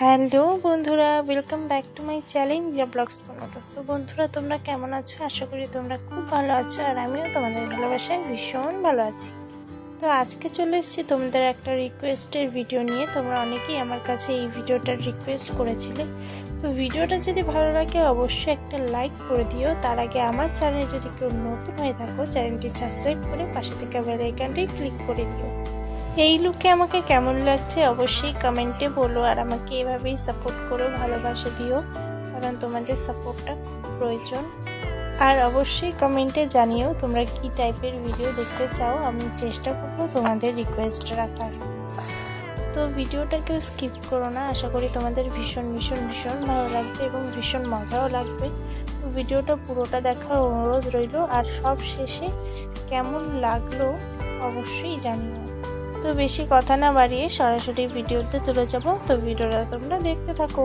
Hello বন্ধুরা welcome back to my channel yeah blogs পনেরো তো বন্ধুরা, তোমরা কেমন আছো? আশা করি তোমরা খুব ভালো আছো, আর আমিও তোমাদের ভালোবাসায় ভীষণ ভালো আছি। তো আজকে চলে এসেছি তোমাদের একটা রিকোয়েস্টের ভিডিও নিয়ে। তোমরা অনেকেই আমার কাছে এই ভিডিওটার রিকোয়েস্ট করেছিলে। তো ভিডিওটা যদি ভালো লাগে, অবশ্যই একটা লাইক করে দিও। তার আগে আমার চ্যানেলে যদি কেউ নতুন হয়ে থাকো চ্যানেলটি সাবস্ক্রাইব করে পাশে থেকে বেল আইকনটি ক্লিক করে দিও। এই লুকে আমাকে কেমন লাগছে অবশ্যই কমেন্টে বলো আর আমাকে এভাবেই সাপোর্ট করো, ভালোবাসা দিও, কারণ তোমাদের সাপোর্টটা প্রয়োজন। আর অবশ্যই কমেন্টে জানিও তোমরা কি টাইপের ভিডিও দেখতে চাও, আমি চেষ্টা করব তোমাদের রিকোয়েস্ট রাখার। তো ভিডিওটা কেউ স্কিপ করো না, আশা করি তোমাদের ভীষণ ভীষণ ভীষণ ভালো লাগবে এবং ভীষণ মজাও লাগবে। তো ভিডিওটা পুরোটা দেখার অনুরোধ রইল আর সব শেষে কেমন লাগল অবশ্যই জানিও। তো বেশি কথা না বাড়িয়ে সরাসরি ভিডিওতে তুলে যাব। তো ভিডিওটা তোমরা দেখতে থাকো।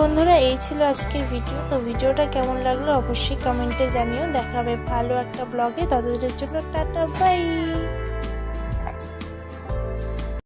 বন্ধুরা, এই ছিল আজকের ভিডিও তো ভিডিওটা কেমন লাগল অবশ্যই কমেন্টে জানিও। দেখাবে ভালো একটা ব্লগে ততদিনের জন্য টাটা বাই